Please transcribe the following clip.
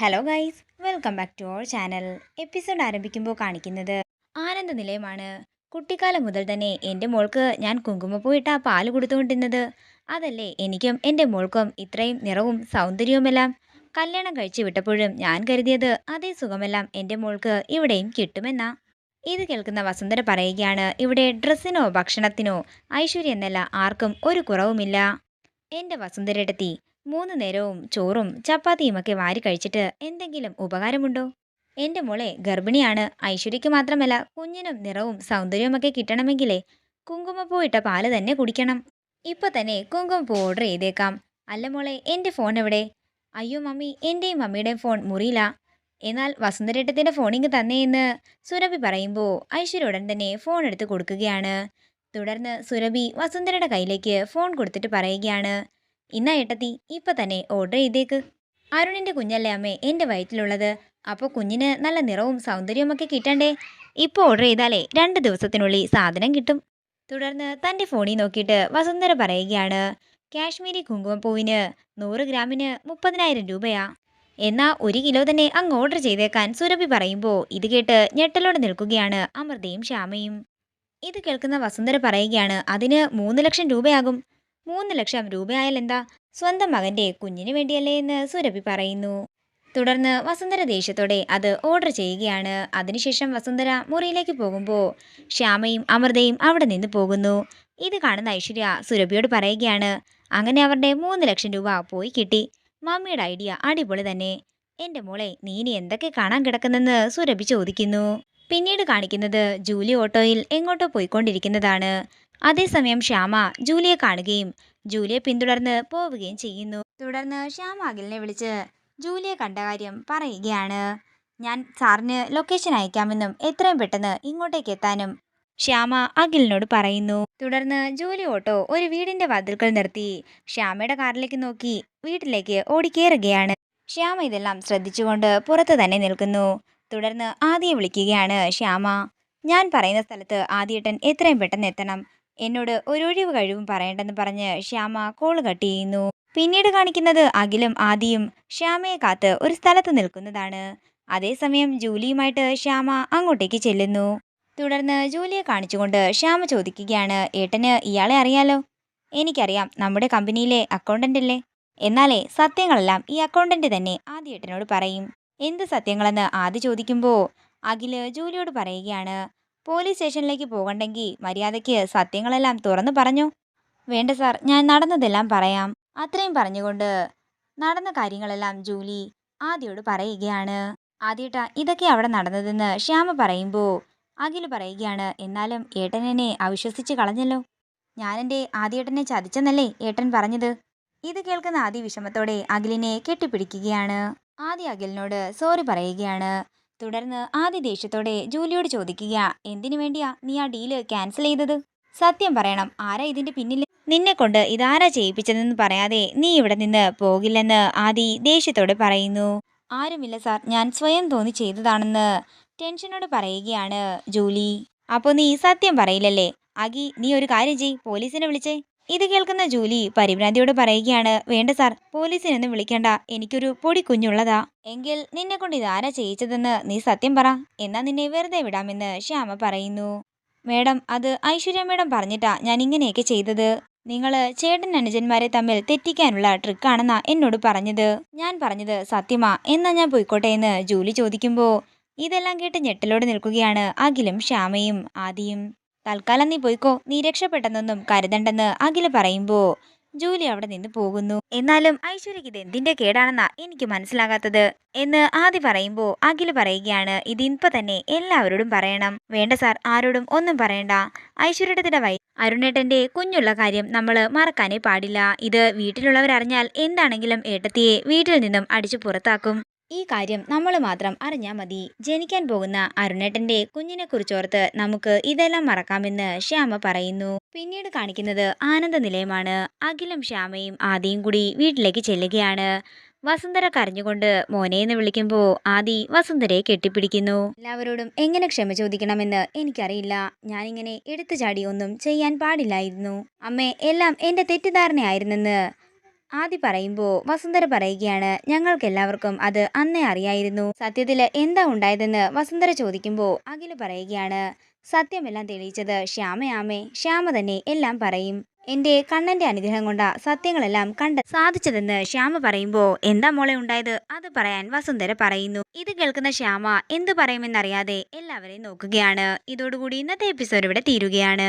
Hello guys welcome back to our channel episode ആരംഭിക്കുമ്പോൾ കാണിക്കുന്നത് ആനന്ദ നിലയമാണ്. കുട്ടിക്കാലം മുതൽ തന്നെ എന്റെ മോൾക്ക് ഞാൻ കുങ്കുമപ്പൂയിട്ട പാൽ കൊടുത്തുകൊണ്ടിരുന്നത്. അതല്ലേ എനിക്കും എന്റെ മോൾക്കും ഇത്രയും നിറവും സൗന്ദര്യവുമെല്ലാം കല്യാണം കഴിച്ചു വിട്ടപ്പോഴും ഞാൻ കരുതിയത് അതേ സുഖമെല്ലാം എന്റെ മോൾക്ക് ഇവിടെയും കിട്ടുമെന്നാ. ഇത് കേൾക്കുന്ന വസുന്ധര പറയുകയാണ് ഇവിടെ ഡ്രസ്സിനോ ഭക്ഷണത്തിനോ ഐശ്വര്യം എന്നല്ല ആർക്കും ഒരു കുറവുമില്ല. എന്റെ വസുന്ധരയെടുത്തി മൂന്ന് നേരവും ചോറും ചപ്പാത്തിയും ഒക്കെ വാരി കഴിച്ചിട്ട് എന്തെങ്കിലും ഉപകാരമുണ്ടോ? എന്റെ മോളെ ഗർഭിണിയാണ്. ഐശ്വര്യയ്ക്ക് മാത്രമല്ല കുഞ്ഞിനും നിറവും സൗന്ദര്യവുമൊക്കെ കിട്ടണമെങ്കിലേ കുങ്കുമപ്പൂ ഇട്ട പാൽ തന്നെ കുടിക്കണം. ഇപ്പൊ തന്നെ കുങ്കുമപ്പൂ ഓർഡർ ചെയ്തേക്കാം. അല്ല മോളെ എന്റെ ഫോൺ എവിടെ? അയ്യോ മമ്മി എന്റെയും മമ്മിയുടെയും ഫോൺ മുറിയില്ല എന്നാൽ വസുന്ധരേട്ടത്തിന്റെ ഫോണിങ് തന്നെയെന്ന് സുരഭി പറയുമ്പോൾ ഐശ്വര്യ ഉടൻ തന്നെ ഫോൺ എടുത്ത് കൊടുക്കുകയാണ്. തുടർന്ന് സുരഭി വസുന്ധരയുടെ കയ്യിലേക്ക് ഫോൺ കൊടുത്തിട്ട് പറയുകയാണ് ഇന്നാ ഏട്ടത്തി ഇപ്പം തന്നെ ഓർഡർ ചെയ്തേക്ക്. അരുണിന്റെ കുഞ്ഞല്ലേ അമ്മേ എന്റെ വയറ്റിലുള്ളത്. അപ്പോൾ കുഞ്ഞിന് നല്ല നിറവും സൗന്ദര്യവുമൊക്കെ കിട്ടണ്ടേ? ഇപ്പോൾ ഓർഡർ ചെയ്താലേ രണ്ട് ദിവസത്തിനുള്ളിൽ സാധനം കിട്ടും. തുടർന്ന് തന്റെ ഫോണിൽ നോക്കിയിട്ട് വസുന്ധര പറയുകയാണ് കാശ്മീരി കുങ്കുമപ്പൂവിന് നൂറ് ഗ്രാമിന് മുപ്പതിനായിരം രൂപയാ. എന്നാൽ ഒരു കിലോ തന്നെ അങ്ങ് ഓർഡർ ചെയ്തേക്കാൻ സുരഭി പറയുമ്പോൾ ഇത് കേട്ട് ഞെട്ടലോടെ നിൽക്കുകയാണ് അമൃതയും ശ്യാമയും. ഇത് കേൾക്കുന്ന വസുന്ധര പറയുകയാണ് അതിന് മൂന്ന് ലക്ഷം രൂപയാകും. മൂന്ന് ലക്ഷം രൂപയായാൽ എന്താ സ്വന്തം മകന്റെ കുഞ്ഞിന് വേണ്ടിയല്ലേ എന്ന് സുരഭി പറയുന്നു. തുടർന്ന് വസുന്ധര ദേഷ്യത്തോടെ അത് ഓർഡർ ചെയ്യുകയാണ്. അതിനുശേഷം വസുന്ധര മുറിയിലേക്ക് പോകുമ്പോൾ ശ്യാമയും അമൃതയും അവിടെ നിന്ന് പോകുന്നു. ഇത് കാണുന്ന ഐശ്വര്യ സുരഭിയോട് പറയുകയാണ് അങ്ങനെ അവരുടെ മൂന്ന് ലക്ഷം രൂപ പോയി കിട്ടി. മമ്മിയുടെ ഐഡിയ അടിപൊളി തന്നെ. എന്റെ മോളെ നീ ഇനി എന്തൊക്കെ കാണാൻ കിടക്കുന്നെന്ന് സുരഭി ചോദിക്കുന്നു. പിന്നീട് കാണിക്കുന്നത് ജൂലി ഓട്ടോയിൽ എങ്ങോട്ടോ പോയിക്കൊണ്ടിരിക്കുന്നതാണ്. അതേസമയം ശ്യാമ ജൂലിയെ കാണുകയും ജൂലിയെ പിന്തുടർന്ന് പോവുകയും ചെയ്യുന്നു. തുടർന്ന് ശ്യാമ അഖിലിനെ വിളിച്ച് ജൂലിയെ കണ്ട കാര്യം പറയുകയാണ്. ഞാൻ സാറിന് ലൊക്കേഷൻ അയക്കാമെന്നും എത്രയും പെട്ടെന്ന് ഇങ്ങോട്ടേക്ക് എത്താനും ശ്യാമ അഖിലിനോട് പറയുന്നു. തുടർന്ന് ജൂലി ഓട്ടോ ഒരു വീടിന്റെ വാതിൽക്കൽ നിർത്തി ശ്യാമയുടെ കാറിലേക്ക് നോക്കി വീട്ടിലേക്ക് ഓടിക്കേറുകയാണ്. ശ്യാമ ഇതെല്ലാം ശ്രദ്ധിച്ചുകൊണ്ട് പുറത്ത് തന്നെ നിൽക്കുന്നു. തുടർന്ന് ആദ്യം വിളിക്കുകയാണ് ശ്യാമ. ഞാൻ പറയുന്ന സ്ഥലത്ത് ആദ്യേട്ടൻ എത്രയും പെട്ടെന്ന് എത്തണം. എന്നോട് ഒരു ഒഴിവ് കഴിവും പറയണ്ടെന്ന് പറഞ്ഞ് ശ്യാമ കോൾ കട്ട് ചെയ്യുന്നു. പിന്നീട് കാണിക്കുന്നത് അഖിലും ആദിയും ശ്യാമയെ കാത്ത് ഒരു സ്ഥലത്ത് നിൽക്കുന്നതാണ്. അതേസമയം ജൂലിയുമായിട്ട് ശ്യാമ അങ്ങോട്ടേക്ക് ചെല്ലുന്നു. തുടർന്ന് ജൂലിയെ കാണിച്ചുകൊണ്ട് ശ്യാമ ചോദിക്കുകയാണ് ഏട്ടന് ഇയാളെ അറിയാലോ? എനിക്കറിയാം നമ്മുടെ കമ്പനിയിലെ അക്കൗണ്ടന്റ് അല്ലേ? എന്നാലേ സത്യങ്ങളെല്ലാം ഈ അക്കൗണ്ടന്റ് തന്നെ ആദ്യ ഏട്ടനോട് പറയും. എന്ത് സത്യങ്ങളെന്ന് ആദ്യ ചോദിക്കുമ്പോൾ അഖിൽ ജൂലിയോട് പറയുകയാണ് പോലീസ് സ്റ്റേഷനിലേക്ക് പോകണ്ടെങ്കിൽ മര്യാദയ്ക്ക് സത്യങ്ങളെല്ലാം തുറന്നു പറഞ്ഞു. വേണ്ട സാർ ഞാൻ നടന്നതെല്ലാം പറയാം. അത്രയും പറഞ്ഞുകൊണ്ട് നടന്ന കാര്യങ്ങളെല്ലാം ജൂലി ആദ്യയോട് പറയുകയാണ്. ആദ്യേട്ട ഇതൊക്കെ അവിടെ നടന്നതെന്ന് ശ്യാമ പറയുമ്പോൾ അഖിൽ പറയുകയാണ്. എന്നാലും ഏട്ടൻ എന്നെ അവിശ്വസിച്ച് കളഞ്ഞല്ലോ. ഞാനെന്റെ ആദ്യേട്ടനെ ചതിച്ചെന്നല്ലേ ഏട്ടൻ പറഞ്ഞത്? ഇത് കേൾക്കുന്ന ആദ്യ വിഷമത്തോടെ അഖിലിനെ കെട്ടിപ്പിടിക്കുകയാണ്. ആദ്യ അഖിലിനോട് സോറി പറയുകയാണ്. തുടർന്ന് ആദ്യ ദേഷ്യത്തോടെ ജൂലിയോട് ചോദിക്കുക എന്തിനു വേണ്ടിയാ നീ ആ ഡീൽ ക്യാൻസൽ ചെയ്തത്? സത്യം പറയണം ആരാ ഇതിന്റെ പിന്നിൽ നിന്നെ കൊണ്ട് ഇതാരാ ചെയ്യിപ്പിച്ചതെന്ന് പറയാതെ നീ ഇവിടെ നിന്ന് പോകില്ലെന്ന് ആദി ദേഷ്യത്തോടെ പറയുന്നു. ആരുമില്ല സാർ ഞാൻ സ്വയം തോന്നി ചെയ്തതാണെന്ന് ടെൻഷനോട് പറയുകയാണ് ജൂലി. അപ്പോൾ നീ സത്യം പറയില്ലല്ലേ? അഗി നീ ഒരു കാര്യം ചെയ് പോലീസിനെ വിളിച്ചേ. ഇത് കേൾക്കുന്ന ജൂലി പരിഭ്രാന്തിയോട് പറയുകയാണ് വേണ്ട സാർ പോലീസിനൊന്നും വിളിക്കണ്ട. എനിക്കൊരു പൊടി കുഞ്ഞുള്ളതാ. എങ്കിൽ നിന്നെ കൊണ്ട് ഇതാരാ ചെയ്യിച്ചതെന്ന് നീ സത്യം പറ. എന്നാ നിന്നെ വെറുതെ വിടാമെന്ന് ശ്യാമ പറയുന്നു. മേഡം അത് ഐശ്വര്യ മേഡം പറഞ്ഞിട്ടാ ഞാൻ ഇങ്ങനെയൊക്കെ ചെയ്തത്. നിങ്ങൾ ചേട്ടൻ അനുജന്മാരെ തമ്മിൽ തെറ്റിക്കാനുള്ള ട്രിക്കാണെന്നാ എന്നോട് പറഞ്ഞത്. ഞാൻ പറഞ്ഞത് സത്യമാ. എന്നാ ഞാൻ പോയിക്കോട്ടെ എന്ന് ജൂലി ചോദിക്കുമ്പോൾ ഇതെല്ലാം കേട്ട് ഞെട്ടലോടെ നിൽക്കുകയാണ് അഖിലും ശ്യാമയും ആദിയും. തൽക്കാലം നീ പോയിക്കോ. നീ രക്ഷപ്പെട്ടെന്നൊന്നും കരുതണ്ടെന്ന് അഖില പറയുമ്പോൾ ജൂലി അവിടെ നിന്ന് പോകുന്നു. എന്നാലും ഐശ്വര്യക്ക് ഇത് എന്തിന്റെ കേടാണെന്നാ എനിക്ക് മനസ്സിലാകാത്തത്. എന്ന് ആദ്യ പറയുമ്പോൾ അഖില പറയുകയാണ് ഇത് ഇപ്പൊ തന്നെ എല്ലാവരോടും പറയണം. വേണ്ട സാർ ആരോടും ഒന്നും പറയണ്ട. ഐശ്വര്യയുടെ വൈ അരുണേട്ടന്റെ കുഞ്ഞുള്ള കാര്യം നമ്മൾ മറക്കാനേ പാടില്ല. ഇത് വീട്ടിലുള്ളവരറിഞ്ഞാൽ എന്താണെങ്കിലും ഏട്ടത്തിയെ വീട്ടിൽ നിന്നും അടിച്ചു പുറത്താക്കും. ഈ കാര്യം നമ്മൾ മാത്രം അറിഞ്ഞാൽ മതി. ജനിക്കാൻ പോകുന്ന അരുണേട്ടന്റെ കുഞ്ഞിനെ കുറിച്ചോർത്ത് നമുക്ക് ഇതെല്ലാം മറക്കാമെന്ന് ശ്യാമ പറയുന്നു. പിന്നീട് കാണിക്കുന്നത് ആനന്ദ നിലയമാണ് അഖിലും ശ്യാമയും ആദിയും കൂടി വീട്ടിലേക്ക് ചെല്ലുകയാണ്. വസുന്ധര കരഞ്ഞുകൊണ്ട് മോനെ എന്ന് വിളിക്കുമ്പോൾ ആദി വസുന്ധരയെ കെട്ടിപ്പിടിക്കുന്നു. എല്ലാവരോടും എങ്ങനെ ക്ഷമ ചോദിക്കണമെന്ന് എനിക്കറിയില്ല. ഞാനിങ്ങനെ എടുത്തു ചാടി ചെയ്യാൻ പാടില്ലായിരുന്നു. അമ്മേ എല്ലാം എന്റെ തെറ്റിദ്ധാരണയായിരുന്നെന്ന് ആദി പറയുമ്പോൾ വസുന്ധര പറയുകയാണ് ഞങ്ങൾക്കെല്ലാവർക്കും അത് അന്നേ അറിയായിരുന്നു. സത്യത്തിൽ എന്താ ഉണ്ടായതെന്ന് വസുന്ധര ചോദിക്കുമ്പോൾ അഖിൽ പറയുകയാണ് സത്യമെല്ലാം തെളിയിച്ചത് ശ്യാമയാമേ ശ്യാമ തന്നെ എല്ലാം പറയും. എന്റെ കണ്ണന്റെ അനുഗ്രഹം കൊണ്ട സത്യങ്ങളെല്ലാം കണ്ട സാധിച്ചതെന്ന് ശ്യാമ പറയുമ്പോ എന്താ മോളെ ഉണ്ടായത്? അത് പറയാൻ വസുന്ധര പറയുന്നു. ഇത് കേൾക്കുന്ന ശ്യാമ എന്തു പറയുമെന്നറിയാതെ എല്ലാവരെയും നോക്കുകയാണ്. ഇതോടുകൂടി ഇന്നത്തെ എപ്പിസോഡ് ഇവിടെ തീരുകയാണ്.